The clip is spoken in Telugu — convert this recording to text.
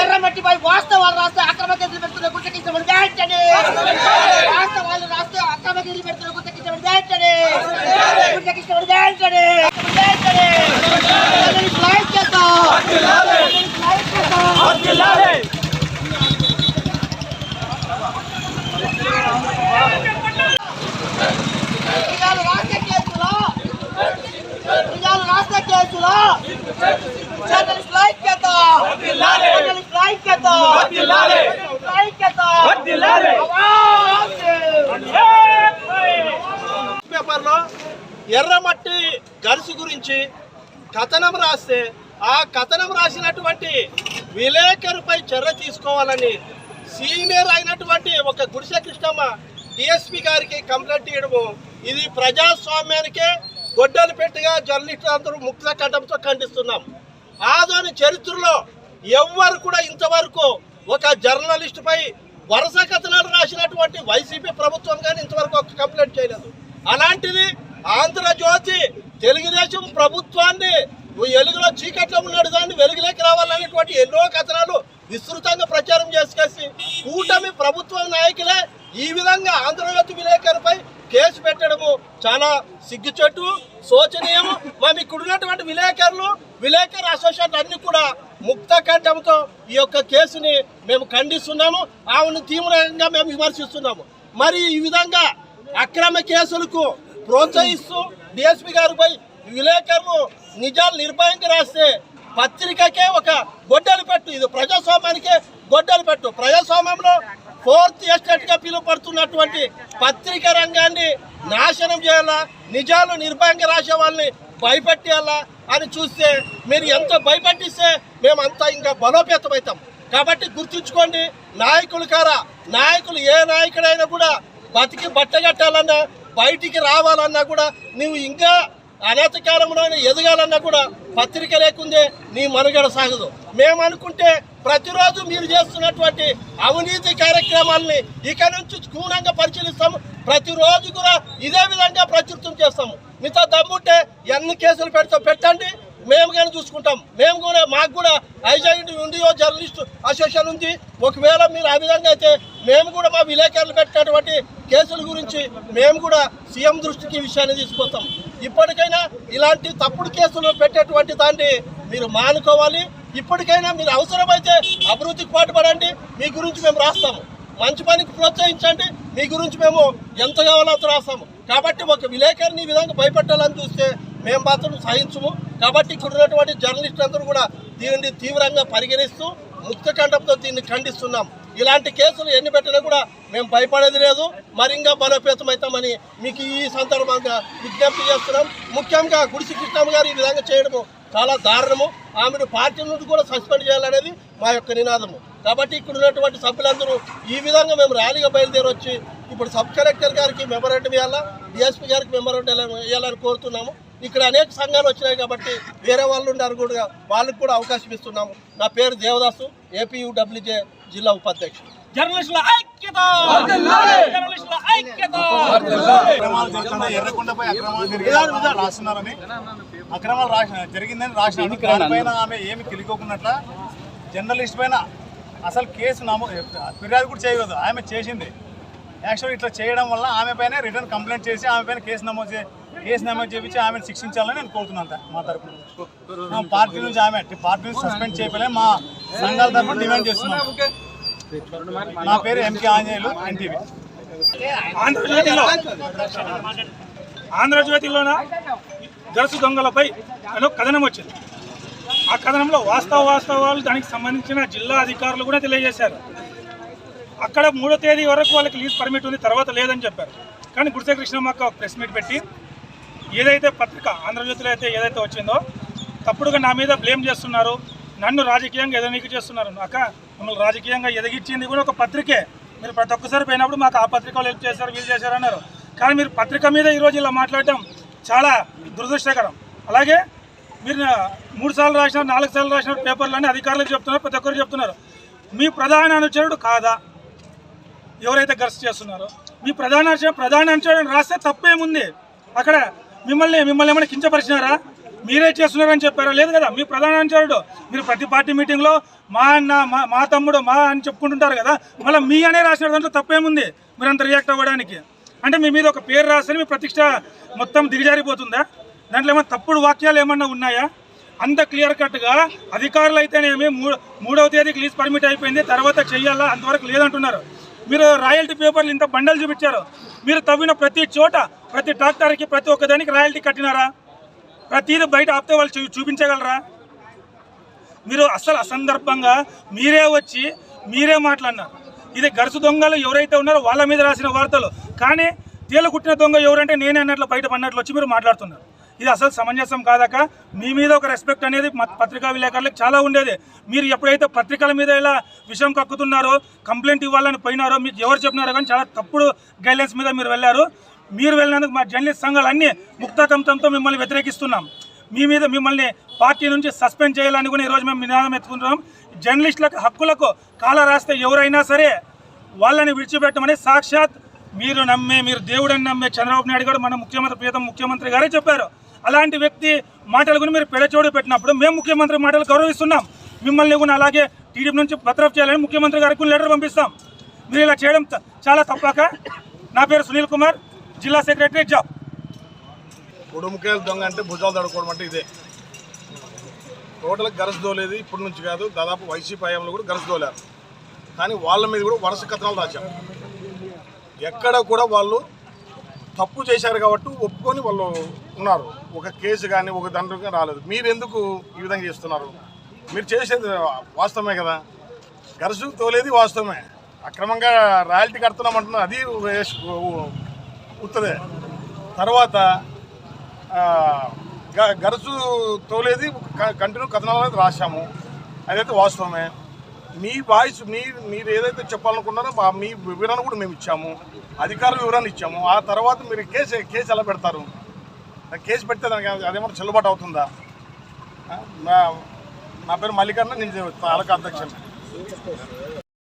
ఎర్రమట్టిపై వాస్తవాలు రాస్తే అక్రమ కేసులు పెడుతున్న గుర్తించమని కేసులు పెడుతున్న వెంటనే పేపర్లో ఎర్రమట్టి గరుసు గురించి కథనం రాస్తే ఆ కథనం రాసినటువంటి విలేకరుపై చర్య తీసుకోవాలని సీనియర్ అయినటువంటి ఒక గుడిసె కృష్ణమ్మ డిఎస్పి గారికి కంప్లైంట్ ఇవ్వడము. ఇది ప్రజాస్వామ్యానికే గొడ్డలు పెట్టిగా జర్నలిస్టులు అందరూ ముక్త కంఠంతో ఖండిస్తున్నాం. ఆదోని చరిత్రలో ఎవ్వరు కూడా ఇంతవరకు ఒక జర్నలిస్టుపై వరుస కథనాలు రాసినటువంటి వైసీపీ ప్రభుత్వం కానీ ఇంతవరకు ఒక కంప్లైంట్ చేయలేదు. అలాంటిది ఆంధ్రజ్యోతి తెలుగుదేశం ప్రభుత్వాన్ని వెలుగులో చీకట్లో ఉన్నాడు దాన్ని వెలుగులోకి రావాలనేటువంటి ఎన్నో కథనాలు విస్తృతంగా ప్రచారం చేసుకేసి కూటమి ప్రభుత్వ నాయకులే ఈ విధంగా ఆంధ్రజ్యోతి విలేకరుపై కేసు పెట్టడము చాలా సిగ్గుచెట్టు శోచనీయము. మేము ఇక్కడ ఉన్నటువంటి విలేకరులు విలేకరు అసోసియేషన్ అన్ని కూడా ముక్త కంఠంతో ఈ యొక్క కేసుని మేము ఖండిస్తున్నాము. ఆమెను తీవ్రంగా మేము విమర్శిస్తున్నాము. మరి ఈ విధంగా అక్రమ కేసులకు ప్రోత్సహిస్తూ డిఎస్పీ గారిపై విలేకరులు నిజాలు నిర్భయంగా రాస్తే పత్రికకే ఒక గొడ్డలు పెట్టు. ఇది ప్రజాస్వామ్యానికే గొడ్డలు పెట్టు. ప్రజాస్వామ్యంలో ఫోర్త్ ఎస్టేట్గా పత్రిక రంగాన్ని నాశనం చేయాలా? నిజాలు నిర్భయంగా రాసే వాళ్ళని భయపెట్టేయాలా? అని చూస్తే మీరు ఎంత భయపెట్టిస్తే మేమంతా ఇంకా ఇంకా బలోపేతమవుతాం కాబట్టి గుర్తుంచుకోండి నాయకులు కారా నాయకులు ఏ నాయకుడైనా కూడా బతికి బట్టగట్టాలన్నా బయటికి రావాలన్నా కూడా నువ్వు ఇంకా అనాథ కాలంలో ఎదగాలన్నా కూడా పత్రిక లేకుందే నీ మనుగడ సాగదు. మేము అనుకుంటే ప్రతిరోజు మీరు చేస్తున్నటువంటి అవినీతి కార్యక్రమాలని ఇక నుంచి క్షుణ్ణంగా పరిశీలిస్తాము. ప్రతిరోజు కూడా ఇదే విధంగా ప్రచురితం చేస్తాము. మీతో దమ్ముంటే ఎన్ని కేసులు పెడితే పెట్టండి. మేము చూసుకుంటాం. మేము కూడా మాకు కూడా ఐజాయింట్ ఉంది జర్నలిస్ట్ అసోసియేషన్ ఉంది. ఒకవేళ మీరు ఆ విధంగా అయితే మేము కూడా మా విలేకరులు పెట్టినటువంటి కేసుల గురించి మేము కూడా సీఎం దృష్టికి విషయాన్ని తీసుకొస్తాం. ఇప్పటికైనా ఇలాంటి తప్పుడు కేసులు పెట్టేటువంటి దాన్ని మీరు మానుకోవాలి. ఇప్పటికైనా మీరు అవసరమైతే అభివృద్ధికి పాటుపడండి. మీ గురించి మేము రాస్తాము. మంచి పనికి ప్రోత్సహించండి. మీ గురించి మేము ఎంత కావాలో అంత రాస్తాము. కాబట్టి ఒక విలేకరిని ఈ విధంగా భయపెట్టాలని చూస్తే మేము మాత్రం సహించము. కాబట్టి ఇక్కడ ఉన్నటువంటి జర్నలిస్టులు అందరూ కూడా దీనిని తీవ్రంగా పరిగణిస్తూ ముక్త కంఠంతో దీన్ని ఖండిస్తున్నాం. ఇలాంటి కేసులు ఎన్ని పెట్టినా కూడా మేము భయపడేది లేదు. మరింగా బలోపేతం అవుతామని మీకు ఈ సందర్భంగా విజ్ఞప్తి చేస్తున్నాం. ముఖ్యంగా గుడిసి కృష్ణమ్మ గారు ఈ విధంగా చేయడము చాలా దారుణము. ఆమెను పార్టీ నుండి కూడా సస్పెండ్ చేయాలనేది మా యొక్క నినాదము. కాబట్టి ఇక్కడ ఉన్నటువంటి సభ్యులందరూ ఈ విధంగా మేము ర్యాలీగా బయలుదేరి వచ్చి ఇప్పుడు సబ్ కలెక్టర్ గారికి మెమరాండం ఇవ్వాలా డిఎస్పీ గారికి మెమరాండం ఇవ్వాలని కోరుతున్నాము. ఇక్కడ అనేక సంఘాలు వచ్చినాయి కాబట్టి వేరే వాళ్ళు ఉన్నారు కూడా వాళ్ళకి కూడా అవకాశం ఇస్తున్నాము. నా పేరు దేవదాసు ఏపీయూడబ్ల్యూజే జిల్లా ఉపాధ్యక్షుడు. జర్నలిస్టుల ఐక్యత! జర్నలిస్టుల ఐక్యత! అక్రమాలు జరుగుతున్నాయి ఎర్రకొండపై అక్రమాలు జరిగాయి రాస్తున్నారని అక్రమాలు రాసిన జరిగిందని రాసిన దానిపైన ఆమె ఏమి తెలియకోకున్నట్ల? జర్నలిస్ట్ పైన అసలు కేసు నమో ఫిర్యాదు కూడా చేయకూడదు ఆమె చేసింది. యాక్చువల్ ఇట్లా చేయడం వల్ల ఆమె పైన రిటర్న్ కంప్లైంట్ చేసి ఆమె పైన కేసు నమోదు కేసు నమోదు చేయించి ఆమెను శిక్షించాలని నేను కోరుతున్నాను మా తరపున. పార్టీ నుంచి ఆమె పార్టీ నుంచి సస్పెండ్ చేయకపోయినా మా సంఘాల తరపున డిమాండ్ చేస్తున్నాం. నా పేరు ఎంకే ఆంజనేయులు ఎన్టీవీ. ఆంధ్రజ్యోతిలోన? గరుసు దొంగలపై అని ఒక కథనం వచ్చింది. ఆ కథనంలో వాస్తవ వాస్తవాలు దానికి సంబంధించిన జిల్లా అధికారులు కూడా తెలియజేశారు. అక్కడ మూడో తేదీ వరకు వాళ్ళకి లీజ్ పర్మిట్ ఉంది తర్వాత లేదని చెప్పారు. కానీ గుడిసె కృష్ణమ్మక్క ఒక ప్రెస్ మీట్ పెట్టి ఏదైతే పత్రిక ఆంధ్రజ్యోతిలో అయితే ఏదైతే వచ్చిందో తప్పుడుగా నా మీద బ్లేమ్ చేస్తున్నారు నన్ను రాజకీయంగా ఎదనీకి చేస్తున్నారు. అక్క మమ్మల్ని రాజకీయంగా ఎదిగించింది కూడా ఒక పత్రికే. మీరు ప్రతి ఒక్కసారి పోయినప్పుడు మాకు ఆ పత్రిక వాళ్ళు హెల్ప్ చేశారు వీళ్ళు చేశారు అన్నారు. కానీ మీరు పత్రిక మీద ఈరోజు ఇలా మాట్లాడటం చాలా దురదృష్టకరం. అలాగే మీరు మూడు సార్లు రాసినారు నాలుగు సార్లు రాసినారు పేపర్లన్నీ అధికారులకు చెప్తున్నారు ప్రతి ఒక్కరు చెప్తున్నారు. మీ ప్రధాన అనుచరుడు కాదా? ఎవరైతే గర్స్ చేస్తున్నారో. మీ ప్రధాన అంశం ప్రధాన అంశం రాస్తే తప్పేముంది? అక్కడ మిమ్మల్ని మిమ్మల్ని ఏమైనా కించపరిచినారా? మీరే చేస్తున్నారని చెప్పారా? లేదు కదా మీ ప్రధాన అంశాడు మీరు ప్రతి పార్టీ మీటింగ్లో మా అన్న మా మా తమ్ముడు మా అని చెప్పుకుంటుంటారు కదా మళ్ళీ మీ అనే రాసిన దాంట్లో తప్పేముంది? మీరు అంత రియాక్ట్ అవ్వడానికి. అంటే మీ మీద ఒక పేరు రాస్తే మీ ప్రతిష్ట మొత్తం దిగజారిపోతుందా? దాంట్లో ఏమైనా తప్పుడు వాక్యాలు ఏమన్నా ఉన్నాయా? అంత క్లియర్ కట్గా అధికారులు అయితేనేమి మూడు మూడవ తేదీకి లీజ్ పర్మిట్ అయిపోయింది తర్వాత చెయ్యాలా? అంతవరకు లేదంటున్నారు. మీరు రాయల్టీ పేపర్లు ఇంత బండలు చూపించారు. మీరు తవ్విన ప్రతి చోట ప్రతి ట్రాక్టర్కి ప్రతి ఒక్కదానికి రాయల్టీ కట్టినారా? ప్రతిదీ బయట ఆపితే వాళ్ళు చూ- చూపించగలరా? మీరు అసలు అసందర్భంగా మీరే వచ్చి మీరే మాట్లాడినారు. ఇది గరుసు దొంగలు ఎవరైతే ఉన్నారో వాళ్ళ మీద రాసిన వార్తలు. కానీ తేలు కుట్టిన దొంగ ఎవరంటే నేనే అన్నట్లు బయట పడినట్లు వచ్చి మీరు మాట్లాడుతున్నారు. ఇది అసలు సమంజసం కాదాక మీ మీద ఒక రెస్పెక్ట్ అనేది మా పత్రికా విలేకరులకు చాలా ఉండేది. మీరు ఎప్పుడైతే పత్రికల మీద ఇలా విషయం కక్కుతున్నారో కంప్లైంట్ ఇవ్వాలని పోయినారో మీకు ఎవరు చెప్పినారో కానీ చాలా తప్పుడు గైడ్లైన్స్ మీద మీరు వెళ్ళారు. మీరు వెళ్ళినందుకు మా జర్నలిస్ట్ సంఘాలు అన్ని ముక్తకంతంతో మిమ్మల్ని వ్యతిరేకిస్తున్నాం. మీ మీద మిమ్మల్ని పార్టీ నుంచి సస్పెండ్ చేయాలని కూడా ఈరోజు మేము నినాదం ఎత్తుకుంటున్నాం. జర్నలిస్టులకు హక్కులకు కాల రాస్తే ఎవరైనా సరే వాళ్ళని విడిచిపెట్టమని సాక్షాత్ మీరు నమ్మే మీరు దేవుడని నమ్మే చంద్రబాబు నాయుడు గారు మన ముఖ్యమంత్రి ప్రియతమ ముఖ్యమంత్రి గారే చెప్పారు. అలాంటి వ్యక్తి మాటలు కూడా మీరు పెడచోడు పెట్టినప్పుడు మేము ముఖ్యమంత్రి మాటలు గౌరవిస్తున్నాం. మిమ్మల్ని కూడా అలాగే టీడీపీ నుంచి భద్రత చేయాలని ముఖ్యమంత్రి గారికి లెటర్ పంపిస్తాం. మీరు ఇలా చేయడం చాలా తప్పక. నా పేరు సునీల్ కుమార్ జిల్లా సెక్రటరీ జాబ్. ఉడుముకాయలు దొంగ అంటే భుజాలు తడుకోవడం అంటే ఇదే. టోటల్గా గరస్ దోలేదు ఇప్పటి నుంచి కాదు దాదాపు వైసీపీ హయాంలో కూడా గరస్ కానీ వాళ్ళ మీద కూడా వరుస కథనాలు రాశాం ఎక్కడ కూడా వాళ్ళు తప్పు చేశారు కాబట్టి ఒప్పుకొని వాళ్ళు ఉన్నారు ఒక కేసు కానీ ఒక దండం రాలేదు. మీరు ఎందుకు ఈ విధంగా చేస్తున్నారు? మీరు చేసేది వాస్తవమే కదా? గరుసు తోలేది వాస్తవమే. అక్రమంగా రాయల్టీ కడుతున్నాం అంటున్నారు. అది ఉత్తదే. తర్వాత గరుసు గ- తోలేది క- కంటిన్యూ కథనాలు అనేది రాశాము. అదైతే వాస్తవమే. మీ వాయిస్ మీ మీరు ఏదైతే చెప్పాలనుకున్నారో మా మీ వివరణ కూడా మేము ఇచ్చాము. అధికారుల వివరణ ఇచ్చాము. ఆ తర్వాత మీరు కేసు కేసు ఎలా పెడతారు? కేసు పెడితే దానికి అదేమన్నా చెల్లుబాటు అవుతుందా? నా పేరు మల్లికర్ణ నేను తాలూకా అధ్యక్షుడు